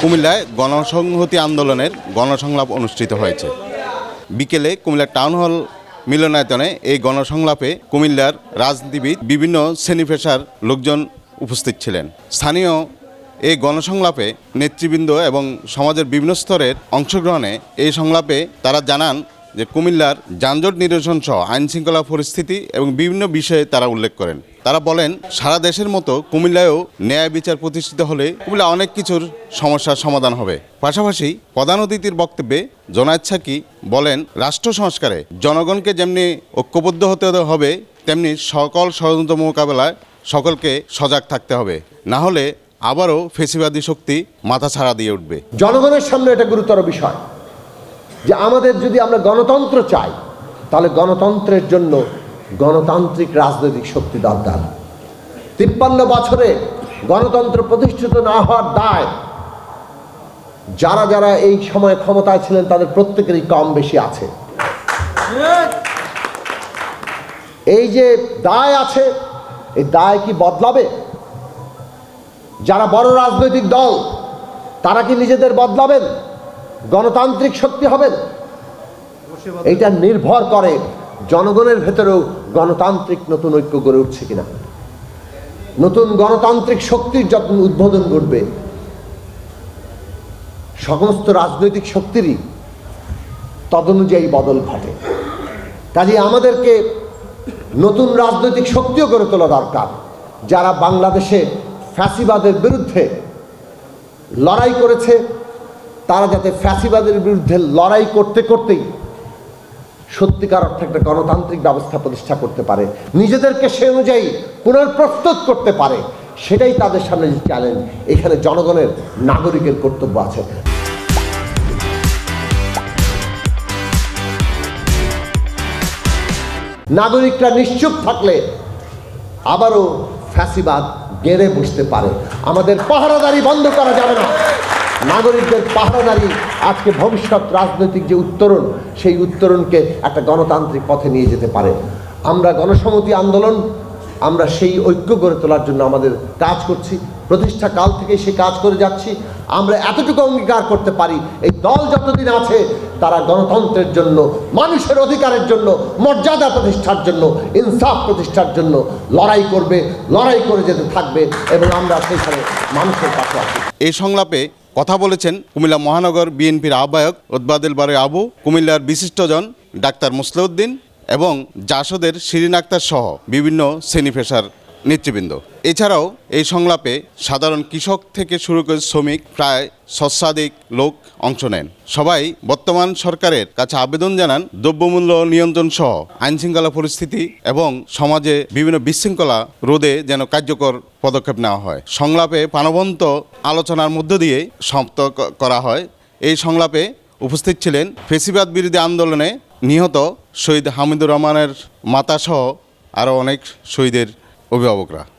কুমিল্লায় গণসংহতি আন্দোলনের গণসংলাপ অনুষ্ঠিত হয়েছে। বিকেলে কুমিল্লা টাউন হল মিলনায়তনে এই গণসংলাপে কুমিল্লার রাজনীতিবিদ, বিভিন্ন শ্রেণি পেশার লোকজন উপস্থিত ছিলেন। স্থানীয় এই গণসংলাপে নেতৃবৃন্দ এবং সমাজের বিভিন্ন স্তরের অংশগ্রহণে এই সংলাপে তারা জানান যে কুমিল্লার যানজট নিরসন সহ আইন শৃঙ্খলা পরিস্থিতি এবং বিভিন্ন বিষয়ে তারা উল্লেখ করেন। তারা বলেন, সারা দেশের মতো কুমিল্লায়ও ন্যায় বিচার প্রতিষ্ঠিত হলে কুমিল্লা অনেক কিছুর সমস্যার সমাধান হবে। পাশাপাশি প্রধান অতিথির বক্তব্যে জোনায়েদ সাকি বলেন, রাষ্ট্র সংস্কারে জনগণকে যেমনি ঐক্যবদ্ধ হতে হবে, তেমনি সকল ষড়যন্ত্র মোকাবেলায় সকলকে সজাগ থাকতে হবে। না হলে আবারও ফেসিবাদী শক্তি মাথা ছাড়া দিয়ে উঠবে। জনগণের সামনে এটা গুরুতর বিষয় যে আমাদের যদি আমরা গণতন্ত্র চাই, তাহলে গণতন্ত্রের জন্য গণতান্ত্রিক রাজনৈতিক শক্তি দরকার তিপ্পান্ন বছরে গণতন্ত্র প্রতিষ্ঠিত না হওয়ার দায়, যারা যারা এই সময় ক্ষমতায় ছিলেন তাদের প্রত্যেকেরই কম বেশি আছে। এই যে দায় আছে, এই দায় কি বদলাবে? যারা বড় রাজনৈতিক দল, তারা কি নিজেদের বদলাবেন? গণতান্ত্রিক শক্তি হবেন? এটা নির্ভর করে জনগণের ভেতরেও গণতান্ত্রিক নতুন ঐক্য গড়ে উঠছে কিনা? নতুন গণতান্ত্রিক শক্তির যখন উদ্বোধন ঘটবে সমস্ত রাজনৈতিক শক্তিরই তদনুযায়ী বদল ঘটে। কাজে আমাদেরকে নতুন রাজনৈতিক শক্তিও গড়ে তোলা দরকার, যারা বাংলাদেশে ফ্যাসিবাদের বিরুদ্ধে লড়াই করেছে, তারা যাতে ফ্যাসিবাদের বিরুদ্ধে লড়াই করতে করতেই সত্যিকার অর্থে একটা গণতান্ত্রিক ব্যবস্থা প্রতিষ্ঠা করতে পারে। নিজেদেরকে সে অনুযায়ী পুনর্প্রস্তুত করতে পারে। সেটাই তাদের সামনে যে চ্যালেঞ্জ এখানে জনগণের নাগরিকের কর্তব্য আছে। নাগরিকরা নিশ্চুপ থাকলে আবারও ফ্যাসিবাদ গেড়ে বসতে পারে। আমাদের পাহারাদারি বন্ধ করা যাবে না। নাগরিকদের পাহারাদারি আজকে ভবিষ্যৎ রাজনৈতিক যে উত্তরণ, সেই উত্তরণকে একটা গণতান্ত্রিক পথে নিয়ে যেতে পারে। আমরা গণসংহতি আন্দোলন, আমরা সেই ঐক্য গড়ে তোলার জন্য আমাদের কাজ করছি, প্রতিষ্ঠা কাল থেকে সে কাজ করে যাচ্ছি, আমরা এতটুকু অঙ্গীকার করতে পারি, এই দল যতদিন আছে, তারা গণতন্ত্রের জন্য, মানুষের অধিকারের জন্য, মর্যাদা প্রতিষ্ঠার জন্য, ইনসাফ প্রতিষ্ঠার জন্য লড়াই করবে, লড়াই করে যেতে থাকবে, এবং আমরা সেখানে মানুষের পাশে আছি। এই সংলাপে কথা বলেছেন কুমিল্লা মহানগর বিএনপির আহ্বায়ক ওদবাদেল বারে আবু, কুমিল্লার বিশিষ্টজন ডাক্তার মুসলিউদ্দিন এবং জাসদের শিরিন আক্তার সহ বিভিন্ন শ্রেণি পেশার নেতৃবৃন্দ। এছাড়াও এই সংলাপে সাধারণ কৃষক থেকে শুরু করে শ্রমিক, প্রায় সস্বাধিক লোক অংশ নেন। সবাই বর্তমান সরকারের কাছে আবেদন জানান, দ্রব্যমূল্য নিয়ন্ত্রণ সহ আইনশৃঙ্খলা পরিস্থিতি এবং সমাজে বিভিন্ন বিশৃঙ্খলা রোধে যেন কার্যকর পদক্ষেপ নেওয়া হয়। সংলাপে প্রাণবন্ত আলোচনার মধ্য দিয়ে সমাপ্ত করা হয়। এই সংলাপে উপস্থিত ছিলেন ফেসিবাদ বিরোধী আন্দোলনে নিহত শহীদ হামিদুর রহমানের মাতাসহ আরও অনেক শহীদের অভিভাবকরা